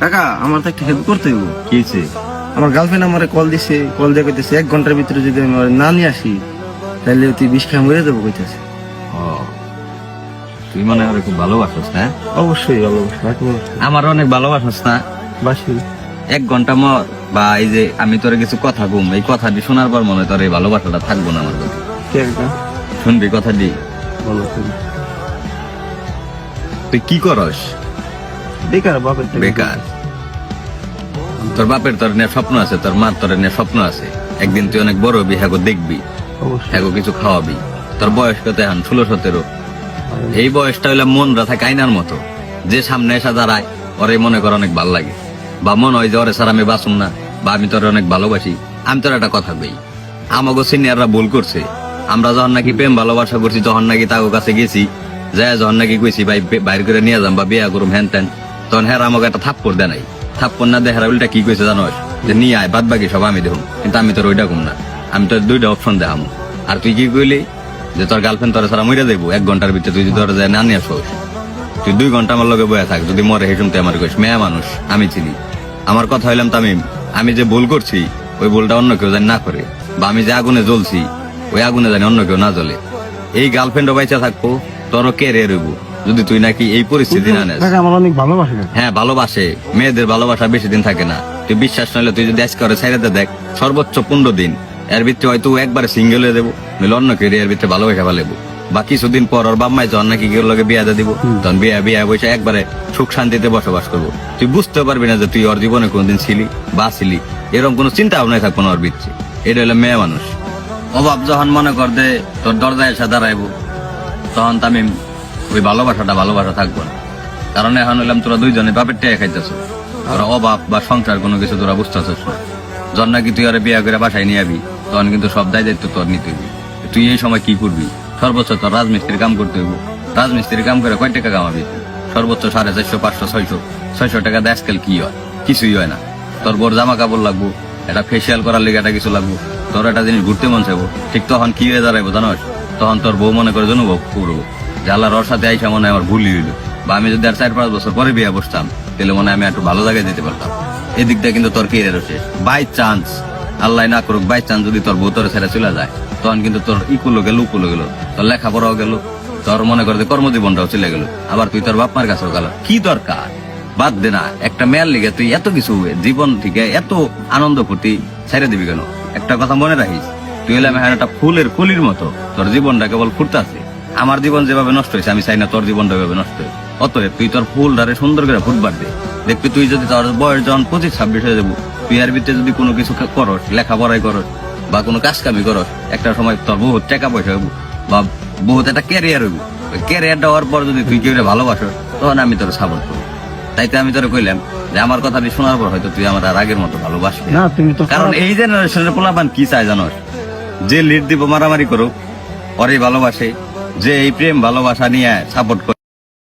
কাকা আমার তো একটা হেল্প করতে হইব। কি হয়েছে আমার গার্লফ্রেন্ড আমারে কল দিছে কল দিয়ে কইতেছে এক ঘণ্টার ভিতরে যদি আমি ওরে না নিয়ে আসি তাহলে তুই বিষ খাই মরে দেবো কইতেছে। তুই মনে হয় খুব ভালোবাসস না অবশ্যই অবশ্যই আমার অনেক ভালোবাসস না? বাসি। এক ঘণ্টা মর বা এই যে আমি তোর কিছু কথা ঘুম এই কথাটি শোনার পর মনে হয় তোর এই ভালোবাসাটা থাকব না আমার প্রতি। শুনবি কথাটি। তুই কি করস? বেকার বাপের বেকার। তোর বাপের তোর নিয়ে স্বপ্ন আছে তোর মার তোর নিয়ে স্বপ্ন আছে। একদিন তুই অনেক বড় হবি হ্যাগো দেখবি হ্যাগো কিছু খাওয়াবি। তোর বয়স কত এখন? ষোলো সতেরো। এই বয়সটা হইলে মন রাখা কাইনার মতো। যে সামনে এসে দাঁড়ায় ওরে মনে কর অনেক ভালো লাগে। বা মনে হয় যে ওরে স্যার আমি বাসুম না বা আমি তোর অনেক ভালোবাসি আমি তোর একটা কথা কই। আমাকে সিনিয়ররা ভুল করছে। আমরা যখন নাকি প্রেম ভালোবাসা করছি তখন নাকি তাকে কাছে গেছি যায় যখন নাকি কইছি ভাই বাইর করে নিয়ে যাম বা বিয়া করুম হ্যান ত্যান তখন হ্যাঁ আমাকে একটা থাপ্পড় দেয় নাই। থাপ্পড় না দেখার উল্টা কি কইছে জানোস? যে নিয়ে আয়, বাদ বাকি সব আমি দেখুন কিন্তু আমি তোর ওইটা কম না। আমি তোর দুইটা অপশন দেখাম। আর তুই কি কইলি? যে তোর গার্লফ্রেন্ড তোর সারা মরে দেবো এক ঘণ্টার ভিতরে তুই যদি তোর যায় না নিয়ে আসোস। তুই দুই ঘণ্টা আমার লগে বয়ে থাক। যদি মরে হেসুম তুই আমার কইস, মেয়া মানুষ, আমি চিনি। আমার কথা হইলাম তামিম, আমি যে ভুল করছি, ওই ভুলটা অন্য কেউ জানি না করে। বা আমি যে আগুনে জ্বলছি, ওই আগুনে জানি অন্য কেউ না জ্বলে। এই গার্লফ্রেন্ডও বাইচা থাকব, তোরও কে রে রইব? যদি তুই নাকি এই পরিস্থিতি না নেস। আমার অনেক ভালোবাসে। হ্যাঁ ভালোবাসে। মেয়েদের ভালোবাসা বেশি দিন থাকে না। তুই বিশ্বাস নইলে তুই যদি আজকে করে ছাইড়াতে দেখ সর্বোচ্চ পনেরো দিন। এর ভিতরে হয়তো একবার সিঙ্গেল হয়ে দেবো নইলে অন্য কেউ এর ভিতরে ভালোবাসা ভালো বা কিছুদিন পর ওর বাম্মাই যখন নাকি কেউ লগে বিয়া দিব তখন বিয়া বিয়া বসে একবারে সুখ শান্তিতে বসবাস করব। তুই বুঝতে পারবি না যে তুই ওর জীবনে কোনদিন ছিলি বা ছিলি। এরকম কোনো চিন্তা ভাবনাই থাকব না ওর ভিতরে। এটা হলো মেয়ে মানুষ। অভাব যখন মনে কর দে তোর দরজায় এসে দাঁড়াইবো। তখন তামিম ওই ভালোবাসাটা ভালোবাসা থাকব না। কারণ এখন হইলাম তোরা দুইজনে বাপের টেয়ে খাইতেছ। তোরা অভাব বা সংসার কোনো কিছু তোরা বুঝতেছিস না। যখন নাকি তুই আরে বিয়া করে বাসায় নিয়ে আবি, তখন কিন্তু সব দায় দায়িত্ব তোর নিতে হইবি। তুই এই সময় কি করবি? সর্বোচ্চ তোর রাজমিস্ত্রির কাম করতে হইব। রাজমিস্ত্রির কাম করে কয় টাকা কামাবি? সর্বোচ্চ সাড়ে চারশো, পাঁচশো, ছয়শো। ছয়শো টাকা দিয়ে আজকাল কি হয়? কিছুই হয় না। তোর বোর জামা কাপড় লাগবো এটা ফেসিয়াল করার লেগে একটা কিছু লাগবো, তোর একটা জিনিস ঘুরতে মন চাইব। ঠিক তখন কি হয়ে দাঁড়াইবো জানোস? তখন তোর বউ মনে করে অনুভব করব আল্লাহর ওর সাথে আইসা মনে আমার ভুলই হইল। বা আমি যদি আর চার পাঁচ বছর পরে বিয়ে বসতাম, তাহলে মনে আমি একটু ভালো জায়গায় যেতে পারতাম। এদিকটা কিন্তু তোর কেরিয়ার হচ্ছে বাই চান্স আল্লাহ না করুক বাই চান্স যদি তোর বউ ছেড়ে চলে যায়, তখন কিন্তু তোর ইকুলো গেল উকুলো গেল তোর লেখাপড়াও গেল, তোর মনে করে যে কর্মজীবনটাও চলে গেল। আবার তুই তোর বাপ মার কাছেও গেল। কি দরকার? বাদ দে না, একটা মেয়ের লিগে তুই এত কিছু জীবন থেকে এত আনন্দ ফুটি ছেড়ে দিবি কেন? একটা কথা মনে রাখিস, তুই হলে আমি একটা ফুলের কলির মতো, তোর জীবনটা কেবল ফুটতে আছে আমার জীবন যেভাবে নষ্ট হয়েছে আমি চাই না তোর জীবনটা এভাবে নষ্ট হয়েছে অতএব তুই তোর ফুল ধারে সুন্দর করে ফুটবার দে দেখবি তুই যদি তোর বয়স যখন পঁচিশ ছাব্বিশ হয়ে যাব তুই আর ভিতরে যদি কোনো কিছু করস লেখাপড়াই করস বা কোনো কাজ কামি করস একটা সময় তোর বহুত টাকা পয়সা হইব বা বহুত একটা ক্যারিয়ার হইব। ওই ক্যারিয়ারটা হওয়ার পর যদি তুই কেউ ভালোবাসো তখন আমি তোর সাপোর্ট করব। তাইতে আমি তোর কইলাম যে আমার কথাটি শোনার পর হয়তো তুই আমার আর আগের মতো ভালোবাসবি না। তুমি তো কারণ এই জেনারেশনের পোলাপান কি চায় জানো যে লিড দিব মারামারি করুক ওরই ভালোবাসে। যে এই প্রেম ভালোবাসা নিয়ে সাপোর্ট